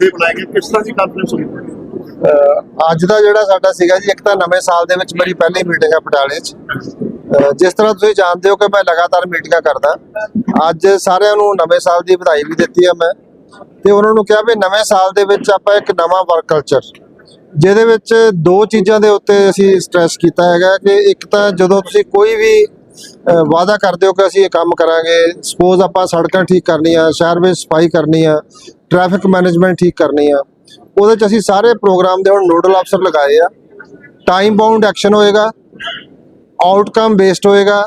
ਇਹ ਬਣਾਇਆ ਗਿਆ? ਕਿਸ ਤਰ੍ਹਾਂ ਦੀ ਕਾਨਫਰੰਸ ਹੋਈ ਅੱਜ ਦਾ ਜਿਹੜਾ ਸਾਡਾ ਸੀਗਾ ਜੀ, ਇੱਕ ਤਾਂ ਨਵੇਂ ਸਾਲ ਦੇ ਵਿੱਚ ਮੇਰੀ ਪਹਿਲੀ ਮੀਟਿੰਗ ਹੈ ਪਟਿਆਲੇ 'ਚ। ਜਿਸ ਤਰ੍ਹਾਂ ਤੁਸੀਂ ਜਾਣਦੇ ਹੋ ਕਿ ਮੈਂ ਲਗਾਤਾਰ ਮੀਟਿੰਗਾਂ ਕਰਦਾ। ਅੱਜ ਸਾਰਿਆਂ ਨੂੰ ਨਵੇਂ ਸਾਲ ਦੀ ਵਧਾਈ ਵੀ ਦਿੱਤੀ ਹੈ ਮੈਂ। ਤੇ ਉਹਨਾਂ ਨੂੰ ਕਿਹਾ ਵੀ ਨਵੇਂ ਸਾਲ ਦੇ ਵਿੱਚ ਆਪਾਂ ਇੱਕ ਨਵਾਂ ਵਰਕ ਕਲਚਰ ਜਿਹਦੇ ਵਿੱਚ ਦੋ ਚੀਜ਼ਾਂ ਦੇ ਉੱਤੇ ਅਸੀਂ ਸਟ੍ਰੈਸ ਕੀਤਾ ਹੈਗਾ ਕਿ ਇੱਕ ਤਾਂ ਜਦੋਂ ਤੁਸੀਂ ਕੋਈ ਵੀ ਵਾਅਦਾ ਕਰਦੇ ਹੋ ਕਿ ਅਸੀਂ ਇਹ ਕੰਮ ਕਰਾਂਗੇ ਸਪੋਜ਼ ਆਪਾਂ ਸੜਕਾਂ ਠੀਕ ਕਰਨੀਆਂ, ਸ਼ਹਿਰ ਵਿੱਚ ਸਫ਼ਾਈ ਕਰਨੀ ਆ ਟ੍ਰੈਫਿਕ ਮੈਨੇਜਮੈਂਟ ਠੀਕ ਕਰਨੀ ਆ। ਉਹਦੇ ਚ ਅਸੀਂ ਸਾਰੇ ਪ੍ਰੋਗਰਾਮ ਦੇ ਹੁਣ ਨੋਡਲ ਅਫਸਰ ਲਗਾਏ ਆ। ਟਾਈਮ ਬਾਉਂਡ ਐਕਸ਼ਨ ਹੋਏਗਾ ਆਊਟਕਮ ਬੇਸਡ ਹੋਏਗਾ,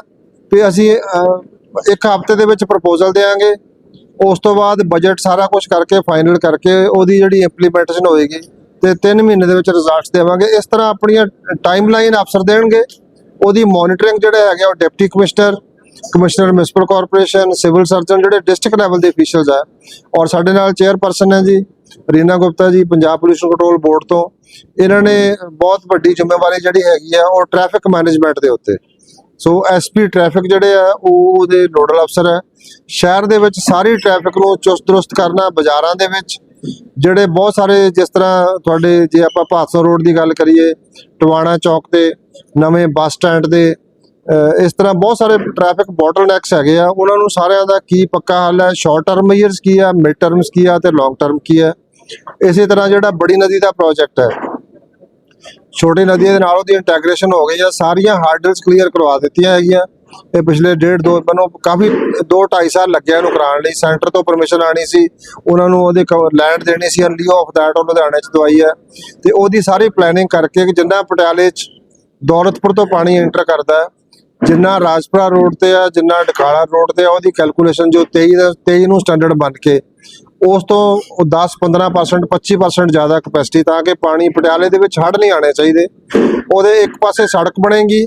ਤੇ ਅਸੀਂ ਇੱਕ ਹਫ਼ਤੇ ਦੇ ਵਿੱਚ ਪ੍ਰਪੋਜ਼ਲ ਦੇਵਾਂਗੇ। ਉਸ ਤੋਂ ਬਾਅਦ ਬਜਟ ਸਾਰਾ ਕੁਝ ਕਰਕੇ ਫਾਈਨਲ ਕਰਕੇ ਉਹਦੀ ਜਿਹੜੀ ਇੰਪਲੀਮੈਂਟੇਸ਼ਨ ਹੋਏਗੀ, ਤੇ 3 ਮਹੀਨੇ ਦੇ ਵਿੱਚ ਰਿਜ਼ਲਟਸ ਦੇਵਾਂਗੇ। ਇਸ ਤਰ੍ਹਾਂ ਆਪਣੀਆਂ ਟਾਈਮਲਾਈਨ ਅਫਸਰ ਦੇਣਗੇ। ਉਹਦੀ ਮੋਨੀਟਰਿੰਗ ਜਿਹੜਾ ਹੈਗਾ, ਉਹ deputy commissioner commissioner municipal corporation, civil surgeon ਜਿਹੜੇ ਡਿਸਟ੍ਰਿਕਟ ਲੈਵਲ ਦੇ ਅਫੀਸ਼ੀਅਲਸ ਆ, ਔਰ ਸਾਡੇ ਨਾਲ ਚੇਅਰਪਰਸਨ ਹੈ ਜੀ, Reena Gupta ji, Punjab pollution control board ਤੋਂ। ਇਹਨਾਂ ਨੇ ਬਹੁਤ ਵੱਡੀ ਜ਼ਿੰਮੇਵਾਰੀ ਜਿਹੜੀ ਹੈਗੀ ਆ, ਉਹ ਟ੍ਰੈਫਿਕ ਮੈਨੇਜਮੈਂਟ ਦੇ ਉੱਤੇ। ਸੋ ਐਸਪੀ ਟ੍ਰੈਫਿਕ ਜਿਹੜੇ ਆ, ਉਹ ਉਹਦੇ ਨੋਡਲ ਅਫਸਰ ਹੈ ਸ਼ਹਿਰ ਦੇ ਵਿੱਚ ਸਾਰੀ ਟ੍ਰੈਫਿਕ ਨੂੰ ਚੁਸਤ ਦਰੁਸਤ ਕਰਨਾ, ਬਾਜ਼ਾਰਾਂ ਦੇ ਵਿੱਚ, ਜਿਹੜੇ ਬਹੁਤ ਸਾਰੇ ਜਿਸ ਤਰ੍ਹਾਂ ਤੁਹਾਡੇ ਜੇ ਆਪਾਂ ਭਾਦਸੋਂ ਰੋਡ ਦੀ ਗੱਲ ਕਰੀਏ, ਟਵਾਣਾ ਚੌਕ ਤੇ, ਨਵੇਂ ਬੱਸ ਸਟੈਂਡ ਦੇ ਇਸ ਤਰ੍ਹਾਂ ਬਹੁਤ ਸਾਰੇ ਟ੍ਰੈਫਿਕ ਬੋਟਲਨੈਕਸ ਹੈਗੇ ਆ। ਉਹਨਾਂ ਨੂੰ ਸਾਰਿਆਂ ਦਾ ਕੀ ਪੱਕਾ ਹੱਲ ਹੈ? ਸ਼ਾਰਟ ਟਰਮ ਮੇਜਰਸ ਕੀ ਆ? ਮਿਡ ਟਰਮਸ ਕੀ ਆ? ਤੇ ਲੌਂਗ ਟਰਮ ਕੀ ਹੈ ਇਸੇ ਤਰ੍ਹਾਂ ਜਿਹੜਾ ਬੜੀ ਨਦੀ ਦਾ ਪ੍ਰੋਜੈਕਟ ਹੈ। ਛੋਟੀ ਨਦੀਆਂ ਦੇ ਨਾਲ ਉਹਦੀ ਇੰਟੈਗ੍ਰੇਸ਼ਨ ਹੋ ਗਈ ਆ। ਸਾਰੀਆਂ ਹਾਰਡਲਸ ਕਲੀਅਰ ਕਰਵਾ ਦਿੱਤੀਆਂ ਹੈਗੀਆਂ। ਇਹ ਪਿਛਲੇ ਡੇਢ ਦੋ ਮੈਨੂੰ ਕਾਫੀ 2 2.5 ਸਾਲ ਲੱਗਿਆ ਇਹਨੂੰ ਕਰਾਉਣ ਲਈ। ਸੈਂਟਰ ਤੋਂ ਪਰਮਿਸ਼ਨ ਆਣੀ ਸੀ। ਉਹਨਾਂ ਨੂੰ ਉਹਦੇ ਲੈਂਡ ਦੇਣੀ ਸੀ। ਅਨ ਆਫ ਦੈਟ ਉਹ ਲੁਧਿਆਣੇ ਚ ਦਵਾਈ ਹੈ ਤੇ ਉਹਦੀ ਸਾਰੀ ਪਲੈਨਿੰਗ ਕਰਕੇ ਕਿ ਜਿੰਨਾ ਪਟਿਆਲੇ ਚ ਦੌਲਤਪੁਰ ਤੋਂ ਪਾਣੀ ਐਂਟਰ ਕਰਦਾ। ਹੈ ਜਿੰਨਾ ਰਾਜਪੁਰਾ ਰੋਡ ਤੇ ਆ, ਜਿੰਨਾ ਡਕਾਲਾ ਰੋਡ ਤੇ ਆ, ਉਹਦੀ ਕੈਲਕੂਲੇਸ਼ਨ ਜੋ 23 ਦਾ 23 ਨੂੰ ਸਟੈਂਡਰਡ ਬਣ ਕੇ, ਉਸ ਤੋਂ ਉਹ 10 15% 25% ਜ਼ਿਆਦਾ ਕਪੈਸਿਟੀ ਤਾਂ ਕਿ ਪਾਣੀ ਪਟਿਆਲੇ ਦੇ ਵਿੱਚ ਹੜ ਨਹੀਂ ਆਣੇ ਚਾਹੀਦੇ। ਉਹਦੇ ਇੱਕ ਪਾਸੇ ਸੜਕ ਬਣੇਗੀ,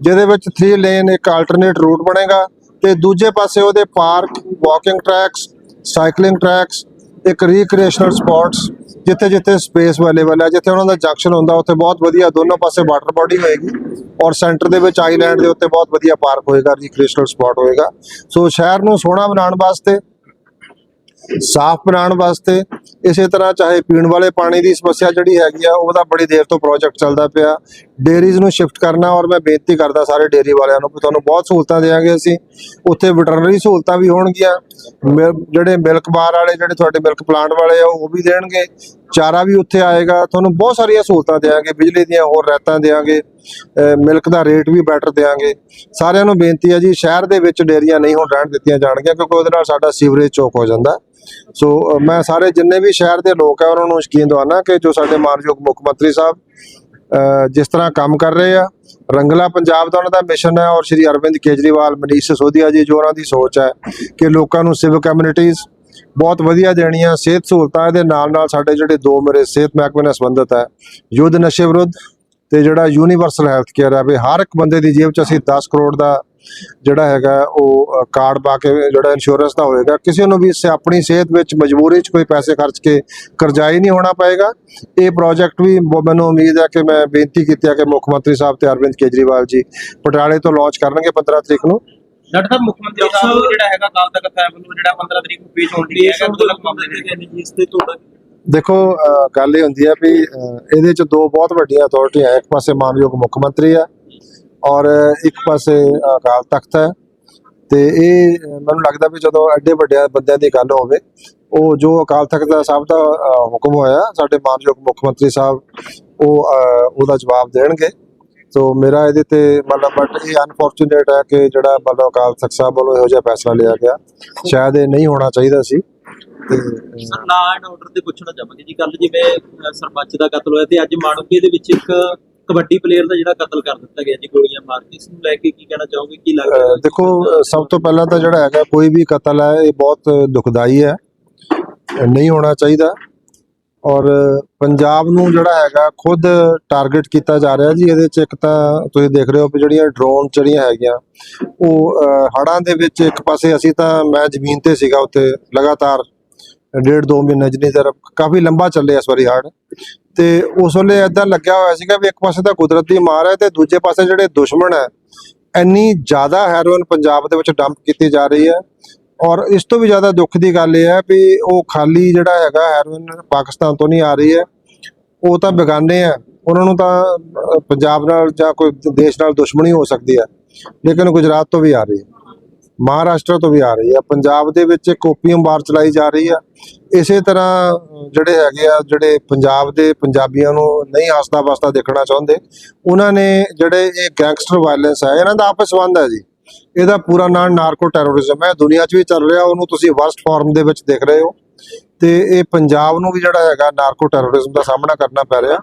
ਜਿਹਦੇ ਵਿੱਚ 3 ਲੇਨ ਇੱਕ ਆਲਟਰਨੇਟ ਰੂਟ ਬਣੇਗਾ ਤੇ ਦੂਜੇ ਪਾਸੇ ਉਹਦੇ park walking tracks cycling tracks ਇੱਕ ਰੀਕ੍ਰੀਏਸ਼ਨਲ ਸਪੌਟਸ ਜਿੱਥੇ ਜਿੱਥੇ ਸਪੇਸ ਅਵੇਲੇਬਲ ਹੈ, ਜਿੱਥੇ ਉਹਨਾਂ ਦਾ ਜੰਕਸ਼ਨ ਹੁੰਦਾ, ਉੱਥੇ ਬਹੁਤ ਵਧੀਆ ਦੋਨੋਂ ਪਾਸੇ ਵਾਟਰ ਬਾਡੀ ਹੋਏਗੀ ਔਰ ਸੈਂਟਰ ਦੇ ਵਿੱਚ ਆਈਲੈਂਡ ਦੇ ਉੱਤੇ ਬਹੁਤ ਵਧੀਆ ਪਾਰਕ ਹੋਏਗਾ ਰੀਕ੍ਰੀਏਸ਼ਨਲ ਸਪੌਟ ਹੋਏਗਾ। ਸੋ ਸ਼ਹਿਰ ਨੂੰ ਸੋਹਣਾ ਬਣਾਉਣ ਵਾਸਤੇ, ਸਾਫ਼ ਬਣਾਉਣ ਵਾਸਤੇ, ਇਸੇ ਤਰ੍ਹਾਂ ਚਾਹੇ ਪੀਣ ਵਾਲੇ ਪਾਣੀ ਦੀ ਸਮੱਸਿਆ ਜਿਹੜੀ ਹੈਗੀ ਆ ਉਹਦਾ ਬੜੀ ਦੇਰ ਤੋਂ ਪ੍ਰੋਜੈਕਟ ਚੱਲਦਾ ਪਿਆ। ਡੇਰੀਜ਼ ਨੂੰ ਸ਼ਿਫਟ ਕਰਨਾ ਔਰ ਮੈਂ ਬੇਨਤੀ ਕਰਦਾ ਸਾਰੇ ਡੇਅਰੀ ਵਾਲਿਆਂ ਨੂੰ ਕਿ ਤੁਹਾਨੂੰ ਬਹੁਤ ਸਹੂਲਤਾਂ ਦੇਵਾਂਗੇ ਅਸੀਂ। ਉੱਥੇ ਵੈਟਰਨਰੀ ਸਹੂਲਤਾਂ ਵੀ ਹੋਣਗੀਆਂ। ਮਿਲ- ਜਿਹੜੇ ਮਿਲਕ ਬਾਰ ਵਾਲੇ, ਜਿਹੜੇ ਤੁਹਾਡੇ ਮਿਲਕ ਪਲਾਂਟ ਵਾਲੇ ਆ, ਉਹ ਵੀ ਦੇਣਗੇ। ਚਾਰਾ ਵੀ ਉੱਥੇ ਆਏਗਾ। ਤੁਹਾਨੂੰ ਬਹੁਤ ਸਾਰੀਆਂ ਸਹੂਲਤਾਂ ਦੇਵਾਂਗੇ। ਬਿਜਲੀ ਦੀਆਂ ਹੋਰ ਰਹਿਤਾਂ ਦੇਵਾਂਗੇ। ਮਿਲਕ ਦਾ ਰੇਟ ਵੀ ਬੈਟਰ ਦੇਵਾਂਗੇ। ਸਾਰਿਆਂ ਨੂੰ ਬੇਨਤੀ ਹੈ ਜੀ, ਸ਼ਹਿਰ ਦੇ ਵਿੱਚ ਡੇਅਰੀਆਂ ਨਹੀਂ ਹੁਣ ਰਹਿਣ ਦਿੱਤੀਆਂ ਜਾਣਗੀਆਂ ਕਿਉਂਕਿ ਉਹਦੇ ਨਾਲ ਸਾਡਾ ਸੀਵਰੇਜ ਚੋਕ ਹੋ ਜਾਂਦਾ। ਸੋ ਮੈਂ ਸਾਰੇ ਜਿੰਨੇ ਵੀ ਸ਼ਹਿਰ ਦੇ ਲੋਕ ਆ, ਉਹਨਾਂ ਨੂੰ ਯਕੀਨ ਦਵਾਨਾ ਕਿ ਜੋ ਸਾਡੇ ਮਾਨਯੋਗ ਮੁੱਖ ਮੰਤਰੀ ਸਾਹਿਬ ਜਿਸ ਤਰ੍ਹਾਂ ਕੰਮ ਕਰ ਰਹੇ ਆ, ਰੰਗਲਾ ਪੰਜਾਬ ਦਾ ਉਹਨਾਂ ਦਾ ਮਿਸ਼ਨ ਹੈ ਔਰ ਸ਼੍ਰੀ ਅਰਵਿੰਦ ਕੇਜਰੀਵਾਲ, ਮਨੀਸ਼ ਸਿਸੋਦੀਆ ਜੀ ਜੋ ਉਹਨਾਂ ਦੀ ਸੋਚ ਹੈ ਕਿ ਲੋਕਾਂ ਨੂੰ ਸਿਵਲ ਕਮਿਊਨਿਟੀਜ਼ ਬਹੁਤ ਵਧੀਆ ਦੇਣੀਆਂ, ਸਿਹਤ ਸਹੂਲਤਾਂ ਇਹਦੇ ਨਾਲ ਨਾਲ ਸਾਡੇ ਜਿਹੜੇ ਦੋ ਮੇਰੇ ਸਿਹਤ ਮਹਿਕਮੇ ਨਾਲ ਸੰਬੰਧਿਤ ਹੈ, ਯੁੱਧ ਨਸ਼ੇ ਵਿਰੁੱਧ ਤੇ ਜਿਹੜਾ ਯੂਨੀਵਰਸਲ ਹੈਲਥ ਕੇਅਰ ਹੈ, ਵੀ ਹਰ ਇੱਕ ਬੰਦੇ ਦੀ ਜੇਬ 'ਚ ਅਸੀਂ 10 ਕਰੋੜ ਦਾ ਜਿਹੜਾ ਹੈਗਾ ਉਹ ਕਾਰਡ ਪਾ ਕੇ ਜਿਹੜਾ ਇੰਸ਼ੋਰੈਂਸ ਦਾ ਹੋਏਗਾ ਕਿਸੇ ਨੂੰ ਵੀ ਸ- ਆਪਣੀ ਸਿਹਤ ਵਿੱਚ ਮਜਬੂਰੀ 'ਚ ਕੋਈ ਪੈਸੇ ਖਰਚ ਕੇ ਕਰਜ਼ਾਈ ਨਹੀਂ ਹੋਣਾ ਪਏਗਾ। ਇਹ ਪ੍ਰੋਜੈਕਟ ਵੀ ਮੈਨੂੰ ਉਮੀਦ ਹੈ ਕਿ ਮੈਂ ਬੇਨਤੀ ਕੀਤੀ ਹੈ ਕਿ ਮੁੱਖ ਮੰਤਰੀ ਸਾਹਿਬ ਤੇ ਅਰਵਿੰਦ ਕੇਜਰੀਵਾਲ ਜੀ ਪਟਿਆਲੇ ਤੋਂ ਲਾਂਚ ਕਰਨਗੇ 15 ਤਰੀਕ ਨੂੰ। ਡਾਕਟਰ ਸਾਹਿਬ ਮੁੱਖ ਮੰਤਰੀ ਸਾਹਿਬ ਨੂੰ ਜਿਹੜਾ ਹੈਗਾ ਕਾਲ ਤੱਕ ਸਾਹਿਬ ਨੂੰ ਜਿਹੜਾ 15 ਤਰੀਕ ਨੂੰ ਪੇਸ਼ ਹੋਣ ਦੀ ਹੈ ਦੋ ਲੱਖ ਮਾਮਲੇ ਦੇ ਇਸ ਤੇ ਤੁਹਾਡਾ ਦੇਖੋ ਗੱਲ ਇਹ ਹੁੰਦੀ ਹੈ ਵੀ ਇਹਦੇ ਚ ਦੋ ਬਹੁਤ ਵੱਡੀਆਂ ਅਥਾਰਟੀਆਂ ਹੈ। ਇੱਕ ਪਾਸੇ ਮਾਨਯੋਗ ਮੁੱਖ ਮੰਤਰੀ ਹੈ ਔਰ ਇੱਕ ਪਾਸੇ ਅਕਾਲ ਤਖਤ ਹੈ ਤੇ ਇਹ, ਮੈਨੂੰ ਲੱਗਦਾ ਵੀ ਜਦੋਂ ਐਡੇ ਵੱਡੇ ਬੰਦਿਆਂ ਦੀ ਗੱਲ ਹੋਵੇ, ਉਹ ਜੋ ਅਕਾਲ ਤਖਤ ਦਾ ਸਾਹਿਬ ਦਾ ਹੁਕਮ ਹੋਇਆ, ਸਾਡੇ ਮਾਨਯੋਗ ਮੁੱਖ ਮੰਤਰੀ ਸਾਹਿਬ, ਉਹ ਉਹਦਾ ਜਵਾਬ ਦੇਣਗੇ। ਸੋ ਮੇਰਾ ਇਹਦੇ ਤੇ ਮਤਲਬ ਬਟ ਇਹ ਅਨਫੋਰਚੂਨੇਟ ਹੈ ਕਿ ਜਿਹੜਾ ਮਤਲਬ ਅਕਾਲ ਤਖਤ ਸਾਹਿਬ ਵੱਲੋਂ ਇਹੋ ਜਿਹਾ ਫੈਸਲਾ ਲਿਆ ਗਿਆ। ਸ਼ਾਇਦ ਇਹ ਨਹੀਂ ਹੋਣਾ ਚਾਹੀਦਾ ਸੀ। ਤੇ ਆਰਡਰ ਤੇ ਪੁੱਛਣਾ ਚਾਹਾਂਗੇ ਜੀ। ਕੱਲ ਜਿਵੇਂ ਸਰਪੰਚ ਦਾ ਕਤਲ ਹੋਇਆ ਤੇ ਅੱਜ ਮਾਣੂਕੇ ਦੇ ਵਿੱਚ ਇੱਕ ਕਬੱਡੀ ਪਲੇਅਰ ਦਾ ਜਿਹੜਾ ਕਤਲ ਕਰ ਦਿੱਤਾ ਗਿਆ ਜੀ, ਗੋਲੀਆਂ ਮਾਰ ਕੇ, ਇਸ ਨੂੰ ਲੈ ਕੇ ਕੀ ਕਹਿਣਾ ਚਾਹੋਗੇ, ਕੀ ਲੱਗਦਾ ਦੇਖੋ ਸਭ ਤੋਂ ਪਹਿਲਾਂ ਤਾਂ ਜਿਹੜਾ ਹੈਗਾ, ਕੋਈ ਵੀ ਕਤਲ ਹੈ, ਇਹ ਬਹੁਤ ਦੁਖਦਾਈ ਹੈ, ਨਹੀਂ ਹੋਣਾ ਚਾਹੀਦਾ। ਔਰ ਪੰਜਾਬ ਨੂੰ ਜਿਹੜਾ ਹੈਗਾ, ਖੁਦ ਟਾਰਗੇਟ ਕੀਤਾ ਜਾ ਰਿਹਾ ਜੀ, ਇਹਦੇ ਚ ਇੱਕ ਤਾਂ ਤੁਸੀਂ ਦੇਖ ਰਹੇ ਹੋ ਕਿ ਜਿਹੜੀਆਂ ਡਰੋਨ ਜਿਹੜੀਆਂ ਹੈਗੀਆਂ, ਉਹ ਹੜਾਂ ਦੇ ਵਿੱਚ ਇੱਕ ਪਾਸੇ ਅਸੀਂ ਤਾਂ, ਮੈਂ ਜ਼ਮੀਨ ਤੇ ਸੀਗਾ ਉੱਥੇ, ਲਗਾਤਾਰ, ਡੇਢ ਦੋ ਮਹੀਨੇ ਜਿੰਨੀ ਦੇਰ ਕਾਫੀ ਲੰਬਾ ਚੱਲੇ ਇਸ ਵਾਰੀ ਹੜ ਤੇ ਉਸ ਵੇਲੇ ਏਦਾਂ ਲੱਗਿਆ ਹੋਇਆ ਸੀਗਾ ਵੀ ਇੱਕ ਪਾਸੇ ਤਾਂ ਕੁਦਰਤ ਦੀ ਮਾਰ ਹੈ ਤੇ ਦੂਜੇ ਪਾਸੇ ਜਿਹੜੇ ਦੁਸ਼ਮਣ ਹੈ, ਇੰਨੀ ਜ਼ਿਆਦਾ ਹੈਰੋਇਨ ਪੰਜਾਬ ਦੇ ਵਿੱਚ ਡੰਪ ਕੀਤੀ ਜਾ ਰਹੀ ਹੈ ਔਰ ਇਸ ਤੋਂ ਵੀ ਜ਼ਿਆਦਾ ਦੁੱਖ ਦੀ ਗੱਲ ਇਹ ਹੈ ਵੀ ਉਹ ਖਾਲੀ ਜਿਹੜਾ ਹੈਗਾ ਹੈਰੋਇਨ ਪਾਕਿਸਤਾਨ ਤੋਂ ਨਹੀਂ ਆ ਰਹੀ ਹੈ, ਉਹ ਤਾਂ ਬੇਗਾਨੇ ਆ ਉਹਨਾਂ ਨੂੰ ਤਾਂ ਪੰਜਾਬ ਨਾਲ ਜਾਂ ਕੋਈ ਦੇਸ਼ ਨਾਲ ਦੁਸ਼ਮਣੀ ਹੋ ਸਕਦੀ ਹੈ, ਲੇਕਿਨ ਗੁਜਰਾਤ ਤੋਂ ਵੀ ਆ ਰਹੀ ਹੈ, ਮਹਾਰਾਸ਼ਟਰ ਤੋਂ ਵੀ ਆ ਰਹੀ ਹੈ, ਪੰਜਾਬ ਦੇ ਵਿੱਚ ਇੱਕ ਓਪੀਅਮ ਵਾਰ ਚਲਾਈ ਜਾ ਰਹੀ ਹੈ ਇਸੇ ਤਰ੍ਹਾਂ ਜਿਹੜੇ ਹੈਗੇ ਆ, ਜਿਹੜੇ ਪੰਜਾਬ ਦੇ ਪੰਜਾਬੀਆਂ ਨੂੰ ਨਹੀਂ ਹੱਸਦਾ ਵਸਦਾ ਦੇਖਣਾ ਚਾਹੁੰਦੇ, ਉਹਨਾਂ ਨੇ ਜਿਹੜੇ ਇਹ ਗੈਂਗਸਟਰ ਵਾਇਲੈਂਸ ਹੈ, ਇਹਨਾਂ ਦਾ ਆਪਸ ਸੰਬੰਧ ਹੈ ਜੀ। ਇਹਦਾ ਪੂਰਾ ਨਾਮ ਨਾਰਕੋ ਟੈਰੋਰਿਜ਼ਮ ਹੈ। ਦੁਨੀਆ 'ਚ ਵੀ ਚੱਲ ਰਿਹਾ, ਉਹਨੂੰ ਤੁਸੀਂ ਵਰਸਟ ਫਾਰਮ ਦੇ ਵਿੱਚ ਦੇਖ ਰਹੇ ਹੋ। ਤੇ ਇਹ ਪੰਜਾਬ ਨੂੰ ਵੀ ਜਿਹੜਾ ਹੈਗਾ ਨਾਰਕੋ ਟੈਰੋਰਿਜ਼ਮ ਦਾ ਸਾਹਮਣਾ ਕਰਨਾ ਪੈ ਰਿਹਾ।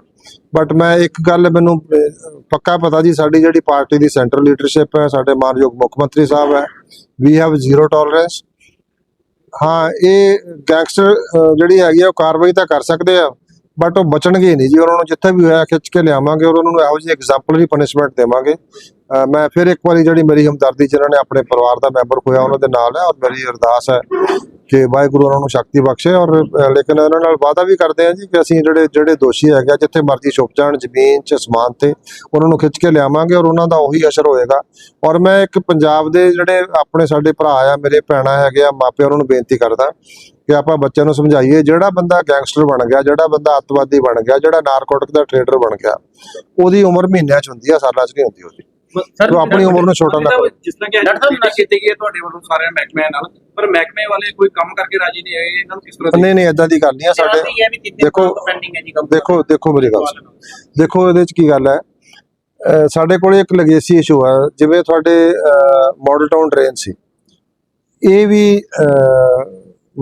ਬਟ ਮੈਂ ਇੱਕ ਗੱਲ ਮੈਨੂੰ ਪੱਕਾ ਪਤਾ ਜੀ, ਸਾਡੀ ਜਿਹੜੀ ਪਾਰਟੀ ਦੀ ਸੈਂਟਰਲ ਲੀਡਰਸ਼ਿਪ ਹੈ, ਸਾਡੇ ਮਾਨਯੋਗ ਮੁੱਖ ਮੰਤਰੀ ਸਾਹਿਬ ਹੈ ਵੀ ਹੈਵ ਜ਼ੀਰੋ ਟੋਲਰੈਂਸ ਹਾਂ, ਇਹ ਗੈਂਗਸਟਰ ਜਿਹੜੀ ਹੈਗੀ ਆ, ਉਹ ਕਾਰਵਾਈ ਤਾਂ ਕਰ ਸਕਦੇ ਆ ਬਟ ਉਹ ਬਚਣਗੇ ਨਹੀਂ ਜੀ। ਉਹਨਾਂ ਨੂੰ ਜਿੱਥੇ ਵੀ ਹੋਇਆ, ਖਿੱਚ ਕੇ ਲਿਆਵਾਂਗੇ ਔਰ ਉਹਨਾਂ ਨੂੰ ਇਹੋ ਜਿਹੀ ਐਗਜ਼ਾਮਪਲਰੀ ਪਨਿਸ਼ਮੈਂਟ ਦੇਵਾਂਗੇ। ਮੈਂ ਫਿਰ ਇੱਕ ਵਾਰੀ ਜਿਹੜੀ ਮੇਰੀ ਹਮਦਰਦੀ ਜਿਨ੍ਹਾਂ ਨੇ ਆਪਣੇ ਪਰਿਵਾਰ ਦਾ ਮੈਂਬਰ ਹੋਇਆ ਉਹਨਾਂ ਦੇ ਨਾਲ ਹੈ ਔਰ ਮੇਰੀ ਅਰਦਾਸ ਹੈ ਕਿ ਵਾਹਿਗੁਰੂ ਉਹਨਾਂ ਨੂੰ ਸ਼ਕਤੀ ਬਖਸ਼ੇ ਔਰ ਲੇਕਿਨ ਉਹਨਾਂ ਨਾਲ ਵਾਅਦਾ ਵੀ ਕਰਦੇ ਆ ਜੀ ਕਿ ਅਸੀਂ ਜਿਹੜੇ ਜਿਹੜੇ ਦੋਸ਼ੀ ਹੈਗੇ ਆ, ਜਿੱਥੇ ਮਰਜ਼ੀ ਛੁਪ ਜਾਣ ਜ਼ਮੀਨ 'ਚ ਸਮਾਨ ਤੇ ਉਹਨਾਂ ਨੂੰ ਖਿੱਚ ਕੇ ਲਿਆਵਾਂਗੇ ਔਰ ਉਹਨਾਂ ਦਾ ਉਹੀ ਅਸਰ ਹੋਏਗਾ। ਔਰ ਮੈਂ ਇੱਕ ਪੰਜਾਬ ਦੇ ਜਿਹੜੇ ਆਪਣੇ ਸਾਡੇ ਭਰਾ ਆ ਮੇਰੇ ਭੈਣਾਂ ਹੈਗੇ ਆ ਮਾਪਿਆਂ ਉਹਨਾਂ ਨੂੰ ਬੇਨਤੀ ਕਰਦਾ ਕਿ ਆਪਾਂ ਬੱਚਿਆਂ ਨੂੰ ਸਮਝਾਈਏ ਜਿਹੜਾ ਬੰਦਾ ਗੈਂਗਸਟਰ ਬਣ ਗਿਆ ਜਿਹੜਾ ਬੰਦਾ ਅੱਤਵਾਦੀ ਬਣ ਗਿਆ ਜਿਹੜਾ ਨਾਰਕੋਟਿਕ ਦਾ ਟ੍ਰੇਡਰ ਬਣ ਗਿਆ ਉਹਦੀ ਉਮਰ ਮਹੀਨਿਆਂ 'ਚ ਹੁੰਦੀ ਆ ਸਾਲਾਂ 'ਚ ਨਹੀਂ ਹੁੰਦੀ ਉਹਦੀ। ਸਰ ਤੂੰ ਆਪਣੀ ਉਮਰ ਨੂੰ ਛੋਟਾ ਨਾ ਕਰ। ਜਿਸ ਤਰ੍ਹਾਂ ਕਿ ਡਾਕਟਰ ਸਾਹਿਬ, ਅੱਜ ਕੀਤੀ ਗਈ ਹੈ ਤੁਹਾਡੇ ਵੱਲੋਂ ਸਾਰੇ ਮਹਿਕਮਿਆਂ ਨਾਲ ਪਰ ਮਹਿਕਮੇ ਵਾਲੇ ਕੋਈ ਕੰਮ ਕਰਕੇ ਰਾਜੀ ਨਹੀਂ ਹੈਗੇ ਇਹਨਾਂ ਨੂੰ ਕਿਸ ਤਰ੍ਹਾਂ ਨਹੀਂ ਨਹੀਂ ਇਦਾਂ ਦੀ ਗੱਲ ਨਹੀਂ ਆ ਸਾਡੇ ਦੇਖੋ ਪੈਂਡਿੰਗ ਹੈ ਜੀ ਕੰਮ ਦੇਖੋ ਦੇਖੋ ਮੇਰੀ ਗੱਲ ਸੁਣੋ। ਦੇਖੋ ਇਹਦੇ 'ਚ ਕੀ ਗੱਲ ਹੈ ਅਹ ਸਾਡੇ ਕੋਲੇ ਇੱਕ ਲਗੇਸੀ ਇਸ਼ੂ ਹੈ ਜਿਵੇਂ ਤੁਹਾਡੇ ਮਾਡਲ ਟਾਊਨ ਟ੍ਰੇਨ ਸੀ ਇਹ ਵੀ ਅਹ,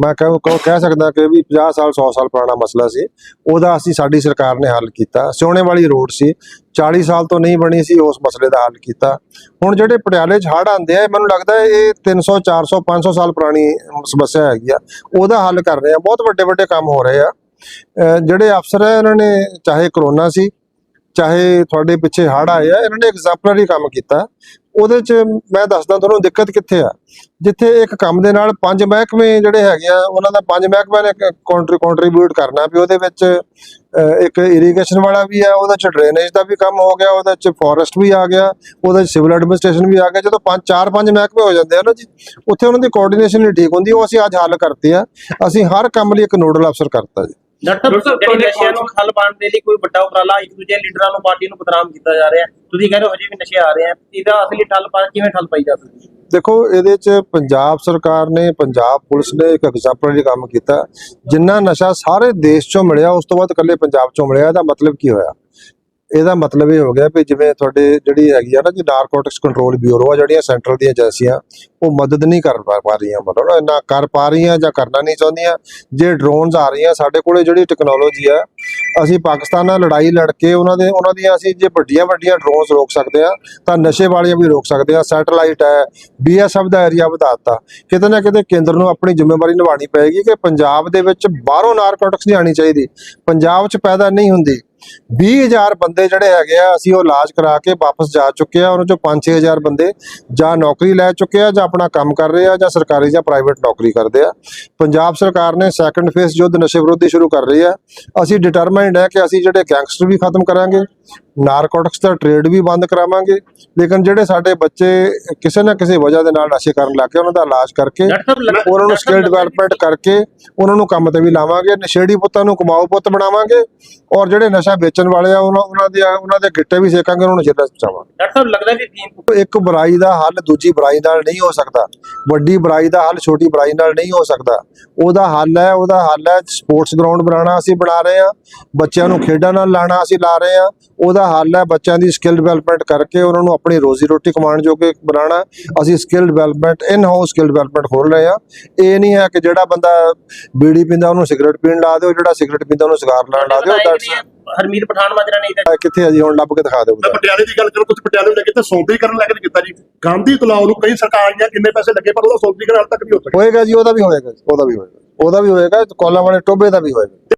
ਮੈਂ ਕਹੋ ਕਹਿ ਸਕਦਾ ਕਿ ਵੀ 50 ਸਾਲ 100 ਸਾਲ ਪੁਰਾਣਾ ਮਸਲਾ ਸੀ। ਉਹਦਾ ਅਸੀਂ ਸਾਡੀ ਸਰਕਾਰ ਨੇ ਹੱਲ ਕੀਤਾ। ਸਿਉਣੇ ਵਾਲੀ ਰੋਡ ਸੀ। 40 ਸਾਲ ਤੋਂ ਨਹੀਂ ਬਣੀ ਸੀ, ਉਸ ਮਸਲੇ ਦਾ ਹੱਲ ਕੀਤਾ। ਹੁਣ ਜਿਹੜੇ ਪਟਿਆਲੇ 'ਚ ਹੜ੍ਹ ਆਉਂਦੇ ਆ ਮੈਨੂੰ ਲੱਗਦਾ ਹੈ ਇਹ 300 400 500 ਸਾਲ ਪੁਰਾਣੀ ਸਮੱਸਿਆ ਹੈਗੀ ਆ। ਉਹਦਾ ਹੱਲ ਕਰ ਰਹੇ ਆ। ਬਹੁਤ ਵੱਡੇ ਵੱਡੇ ਕੰਮ ਹੋ ਰਹੇ ਆ। ਜਿਹੜੇ ਅਫਸਰ ਹੈ ਇਹਨਾਂ ਨੇ ਚਾਹੇ ਕਰੋਨਾ ਸੀ, ਚਾਹੇ ਤੁਹਾਡੇ ਪਿੱਛੇ ਹੜ੍ਹ ਆਏ ਆ, ਇਹਨਾਂ ਨੇ ਐਗਜ਼ਾਮਪਲਰੀ ਕੰਮ ਕੀਤਾ। ਉਹਦੇ ਚ ਮੈਂ ਦੱਸਦਾ ਤੁਹਾਨੂੰ ਦਿੱਕਤ ਕਿੱਥੇ ਆ। ਜਿੱਥੇ ਇੱਕ ਕੰਮ ਦੇ ਨਾਲ ਪੰਜ ਮਹਿਕਮੇ ਜਿਹੜੇ ਹੈਗੇ ਆ, ਉਹਨਾਂ ਦਾ ਪੰਜ ਮਹਿਕਮਿਆਂ ਨੇ ਕੰਟਰੀਬਿਊਟ ਕਰਨਾ ਵੀ ਉਹਦੇ ਵਿੱਚ ਇੱਕ ਇਰੀਗੇਸ਼ਨ ਵਾਲਾ ਵੀ ਆ, ਉਹਦੇ ਚ ਡਰੇਨੇਜ ਦਾ ਵੀ ਕੰਮ ਹੋ ਗਿਆ, ਉਹਦੇ ਚ ਫੋਰੈਸਟ ਵੀ ਆ ਗਿਆ, ਉਹਦੇ ਚ ਸਿਵਲ ਐਡਮਿਨਿਸਟ੍ਰੇਸ਼ਨ ਵੀ ਆ ਗਿਆ। ਜਦੋਂ ਪੰਜ, ਚਾਰ ਪੰਜ ਮਹਿਕਮੇ ਹੋ ਜਾਂਦੇ ਆ ਨਾ ਜੀ, ਉੱਥੇ ਉਹਨਾਂ ਦੀ ਕੋਆਰਡੀਨੇਸ਼ਨ ਨਹੀਂ ਠੀਕ ਹੁੰਦੀ, ਉਹ ਅਸੀਂ ਅੱਜ ਹੱਲ ਕਰਤੇ ਆ। ਅਸੀਂ ਹਰ ਕੰਮ ਲਈ ਇੱਕ ਨੋਡਲ ਅਫਸਰ ਕਰਤਾ ਜੀ। ਡਾਕਟਰ ਸਾਹਿਬ ਜਿਹੜੀ ਨਸ਼ਿਆਂ ਨੂੰ ਖੱਲ ਪਾਉਣ ਦੇ ਲਈ ਕੋਈ ਵੱਡਾ ਉਪਰਾਲਾ ਇੱਕ ਦੂਜੇ ਲੀਡਰਾਂ ਨੂੰ ਪਾਰਟੀ ਨੂੰ ਬਦਨਾਮ ਕੀਤਾ ਜਾ ਰਿਹਾ ਹੈ। ਤੁਸੀਂ ਕਹਿ ਰਹੇ ਹੋ ਹਜੇ ਵੀ ਨਸ਼ੇ ਆ ਰਹੇ ਆ ਇਹਦਾ ਅਸਲੀ ਠੱਲ ਪਾ ਕਿਵੇਂ ਠੱਲ ਪਾਈ ਜਾ ਸਕਦੀ ਹੈ? ਦੇਖੋ ਇਹਦੇ ਚ ਪੰਜਾਬ ਸਰਕਾਰ ਨੇ ਪੰਜਾਬ ਪੁਲਿਸ ਨੇ ਇੱਕ ਐਗਜ਼ਾਮਪਲਰੀ ਕੰਮ ਕੀਤਾ। ਜਿੰਨਾ ਨਸ਼ਾ ਸਾਰੇ ਦੇਸ਼ ਚੋਂ ਮਿਲਿਆ ਉਸ ਤੋਂ ਬਾਅਦ ਇਕੱਲੇ ਪੰਜਾਬ ਚੋਂ ਮਿਲਿਆ ਇਹਦਾ ਮਤਲਬ ਕੀ ਹੋਇਆ? ਇਹਦਾ ਮਤਲਬ ਇਹ ਹੋ ਗਿਆ ਵੀ ਜਿਵੇਂ ਤੁਹਾਡੇ ਜਿਹੜੀ ਹੈਗੀ ਆ ਨਾ ਜੀ ਨਾਰਕੋਟਿਕਸ ਕੰਟਰੋਲ ਬਿਊਰੋ ਆ, ਜਿਹੜੀਆਂ ਸੈਂਟਰਲ ਦੀਆਂ ਏਜੰਸੀਆਂ, ਉਹ ਮਦਦ ਨਹੀਂ ਕਰ ਪਾ ਪਾ ਰਹੀਆਂ, ਮਤਲਬ ਇੰਨਾ ਕਰ ਪਾ ਰਹੀਆਂ ਜਾਂ ਕਰਨਾ ਨਹੀਂ ਚਾਹੁੰਦੀਆਂ। ਜੇ ਡਰੋਨਸ ਆ ਰਹੀਆਂ, ਸਾਡੇ ਕੋਲੇ ਜਿਹੜੀ ਟੈਕਨੋਲੋਜੀ ਆ, ਅਸੀਂ ਪਾਕਿਸਤਾਨ ਨਾਲ ਲੜਾਈ ਲੜ ਕੇ ਉਹਨਾਂ ਦੇ ਉਹਨਾਂ ਦੀਆਂ ਅਸੀਂ ਜੇ ਵੱਡੀਆਂ ਵੱਡੀਆਂ ਡਰੋਨਸ ਰੋਕ ਸਕਦੇ ਆ, ਤਾਂ ਨਸ਼ੇ ਵਾਲੀਆਂ ਵੀ ਰੋਕ ਸਕਦੇ ਆ। ਸੈਟਲਾਈਟ ਹੈ ਬੀਐਸਐਫ ਦਾ ਏਰੀਆ ਵਧਾਤਾ ਕਿਤੇ ਨਾ ਕਿਤੇ ਕੇਂਦਰ ਨੂੰ ਆਪਣੀ ਜ਼ਿੰਮੇਵਾਰੀ ਨਿਭਾਉਣੀ ਪਏਗੀ ਕਿ ਪੰਜਾਬ ਦੇ ਵਿੱਚ ਬਾਹਰੋਂ ਨਾਰਕੋਟਿਕਸ ਨਹੀਂ ਆਣੀ ਚਾਹੀਦੀ। ਪੰਜਾਬ 'ਚ ਪੈਦਾ ਨਹੀਂ ਹੁੰਦੀ। 20000 ਬੰਦੇ ਜਿਹੜੇ ਹੈਗੇ ਆ, ਅਸੀਂ ਉਹ ਇਲਾਜ ਕਰਾ ਕੇ ਵਾਪਸ ਜਾ ਚੁੱਕੇ ਆ, ਉਹਨਾਂ ਚੋਂ 5-6000 ਬੰਦੇ ਜਾਂ ਨੌਕਰੀ ਲੈ ਚੁੱਕੇ ਆ ਜਾਂ ਆਪਣਾ ਕੰਮ ਕਰ ਰਹੇ ਆ ਜਾਂ ਸਰਕਾਰੀ ਜਾਂ ਪ੍ਰਾਈਵੇਟ ਨੌਕਰੀ ਕਰਦੇ ਆ। ਪੰਜਾਬ ਸਰਕਾਰ ਨੇ ਸੈਕੰਡ ਫੇਸ ਯੁੱਧ ਨਸ਼ੇ ਵਿਰੋਧੀ ਸ਼ੁਰੂ ਕਰ ਰਹੀ ਆ। ਅਸੀਂ ਡਿਟਰਮਾਈਂਡ ਹੈ ਕਿ ਅਸੀਂ ਜਿਹੜੇ ਗੈਂਗਸਟਰ ਵੀ ਖਤਮ ਕਰਾਂਗੇ। ਨਾਰਕੋਟਿਕਸ ਦਾ ਟ੍ਰੇਡ ਵੀ ਬੰਦ ਕਰਾਵਾਂਗੇ। ਲੇਕਿਨ ਜਿਹੜੇ ਸਾਡੇ ਬੱਚੇ ਕਿਸੇ ਨਾ ਕਿਸੇ ਵਜ੍ਹਾ ਦੇ ਨਾਲ ਨਸ਼ੇ ਕਰਨ ਲੱਗ ਗਏ ਉਹਨਾਂ ਦਾ ਇਲਾਜ ਕਰਕੇ ਉਹਨਾਂ ਨੂੰ ਸਕਿੱਲ ਡਿਵੈਲਪਮੈਂਟ ਕਰਕੇ ਉਹਨਾਂ ਨੂੰ ਕੰਮ ਤੇ ਵੀ ਲਾਵਾਂਗੇ ਨਸ਼ੇੜੀ ਪੁੱਤਾਂ ਨੂੰ ਕਮਾਊ ਪੁੱਤ ਬਣਾਵਾਂਗੇ ਔਰ ਜਿਹੜੇ ਨਸ਼ਾ ਵੇਚਣ ਵਾਲੇ ਆ ਉਹਨਾਂ ਉਹਨਾਂ ਦੇ ਉਹਨਾਂ ਦੇ ਗਿੱਟੇ ਵੀ ਸੇਕਾਂਗੇ ਉਹਨਾਂ ਨੂੰ 'ਚ ਪਹੁੰਚਾਵਾਂਗੇ। ਡਾਕਟਰ ਸਾਹਿਬ ਲੱਗਦਾ ਵੀ ਥੀਮ ਇੱਕ ਬੁਰਾਈ ਦਾ ਹੱਲ ਦੂਜੀ ਬੁਰਾਈ ਨਾਲ ਨਹੀਂ ਹੋ ਸਕਦਾ। ਵੱਡੀ ਬੁਰਾਈ ਦਾ ਹੱਲ ਛੋਟੀ ਬੁਰਾਈ ਨਾਲ ਨਹੀਂ ਹੋ ਸਕਦਾ। ਉਹਦਾ ਹੱਲ ਹੈ ਉਹਦਾ ਹੱਲ ਹੈ ਸਪੋਰਟਸ ਗਰਾਊਂਡ ਬਣਾਉਣਾ ਅਸੀਂ ਬਣਾ ਰਹੇ ਹਾਂ ਬੱਚਿਆਂ ਨੂੰ ਖੇਡਾਂ ਨਾਲ ਲਾਣਾ ਅਸੀਂ ਲਾ ਰਹੇ ਹਾਂ ਉਹਦਾ ਹੱਲ ਹੈ ਬੱਚਿਆਂ ਦੀ ਸਕਿੱਲ ਡਿਵੈਲਪਮੈਂਟ ਕਰਕੇ ਉਹਨਾਂ ਨੂੰ ਆਪਣੀ ਰੋਜ਼ੀ ਰੋਟੀ ਕਮਾਉਣ ਜੋਗੇ ਬਣਾਉਣਾ। ਅਸੀਂ skill development in house skill development ਖੋਲ ਰਹੇ ਹਾਂ ਇਹ ਨਹੀਂ ਹੈ ਕਿ ਜਿਹੜਾ ਬੰਦਾ ਬੀੜੀ ਪੀਂਦਾ ਉਹਨੂੰ ਸਿਗਰਟ ਪੀਣ ਲਾ ਦਿਓ ਜਿਹੜਾ ਸਿਗਰਟ ਪੀਂਦਾ ਉਹਨੂੰ ਸਿਗਾਰ ਲਾਉਣ ਲਾ ਦਿਓ ਦੈਟਸ ਹਰਮੀਤ ਪਠਾਨ ਮਾਜਰਾ ਨਹੀਂ ਤਾਂ ਕਿੱਥੇ ਹੈ ਜੀ ਹੁਣ ਲੱਭ ਕੇ ਦਿਖਾ ਦਿਓ ਮੈਂ ਪਟਿਆਲੇ ਦੀ ਗੱਲ ਕਰਾਂ ਤੁਸੀਂ ਪਟਿਆਲੇ ਨੂੰ ਲੈ ਕੇ ਤੇ ਸੌਂਦਰੀਕਰਨ ਲੈ ਕੇ ਕੀਤਾ ਜੀ। ਗਾਂਧੀ ਤਲਾਅ ਨੂੰ ਕਈ ਸਰਕਾਰ ਕਿੰਨੇ ਪੈਸੇ ਲੱਗੇ ਪਰ ਉਹਦਾ ਸੌਂਦਰੀਕਰਨ ਹਾਲ ਤੱਕ ਨਹੀਂ ਹੋ ਸਕਿਆ। ਹੋਏਗਾ ਜੀ ਉਹਦਾ ਵੀ ਹੋਏਗਾ ਜੀ, ਉਹਦਾ ਵੀ ਹੋਏਗਾ। ਉਹਦਾ ਵੀ ਹੋਏਗਾ ਕੋਲਾ ਵਾਲੇ ਟੋਬੇ ਦਾ ਵੀ ਹੋਏਗਾ।